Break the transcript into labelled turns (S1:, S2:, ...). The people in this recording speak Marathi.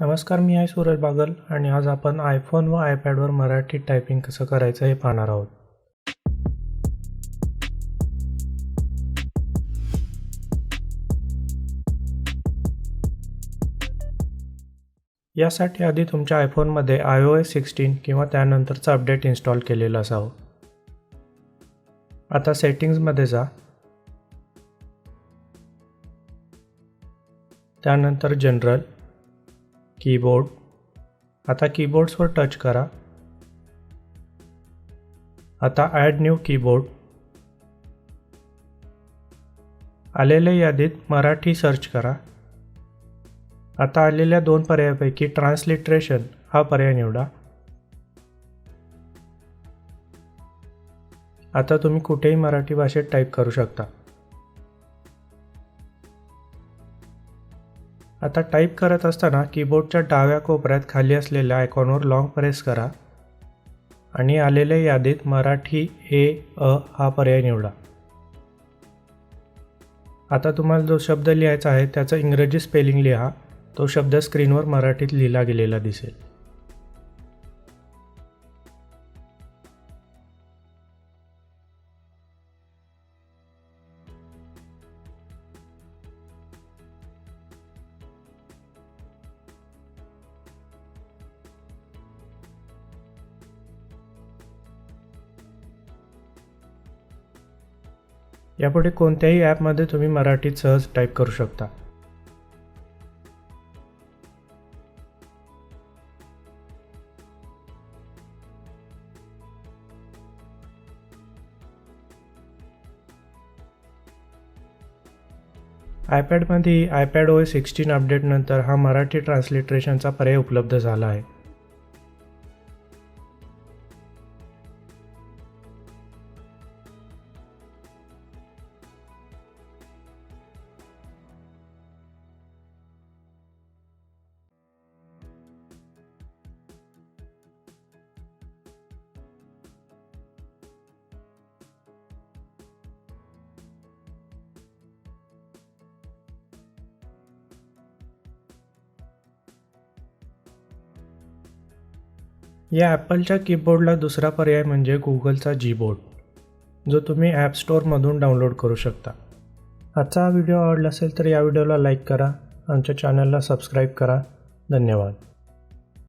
S1: नमस्कार मी आहे सूरज बागल आणि आज आपण आयफोन व आयपॅडवर मराठीत टायपिंग कसं करायचं हे पाहणार आहोत. यासाठी आधी तुमच्या आयफोनमध्ये आय ओ एस सिक्स्टीन किंवा त्यानंतरचं अपडेट इन्स्टॉल केलेलं असावं. आता सेटिंग्जमध्ये जा. त्यानंतर जनरल कीबोर्ड आता कीबोर्ड्सवर टच करा. आता ॲड न्यू कीबोर्ड आलेल्या यादीत मराठी सर्च करा. आता आलेल्या दोन पर्यायापैकी ट्रान्सलिट्रेशन हा पर्याय निवडा. आता तुम्ही कुठेही मराठी भाषेत टाईप करू शकता. आता टाईप करत असताना कीबोर्डच्या डाव्या कोपऱ्यात खाली असलेल्या आयकॉनवर लाँग प्रेस करा आणि आलेल्या यादीत मराठी ए अ हा पर्याय निवडा. आता तुम्हाला जो शब्द लिहायचा आहे त्याचं इंग्रजी स्पेलिंग लिहा. तो शब्द स्क्रीनवर मराठीत लिहिला गेलेला दिसेल. यापुढे कोणत्याही ॲपमध्ये तुम्ही मराठीत सहज टाईप करू शकता. आयपॅडमध्ये आयपॅड ओ सिक्स्टीन अपडेटनंतर हा मराठी ट्रान्सलिट्रेशनचा पर्याय उपलब्ध झाला आहे. या ॲपलच्या कीबोर्डला दुसरा पर्याय म्हणजे गुगलचा जीबोर्ड जो तुम्ही ॲप स्टोअरमधून डाउनलोड करू शकता. आजचा हा व्हिडिओ आवडला असेल तर या व्हिडिओला लाईक करा आमच्या चॅनलला सबस्क्राईब करा. धन्यवाद.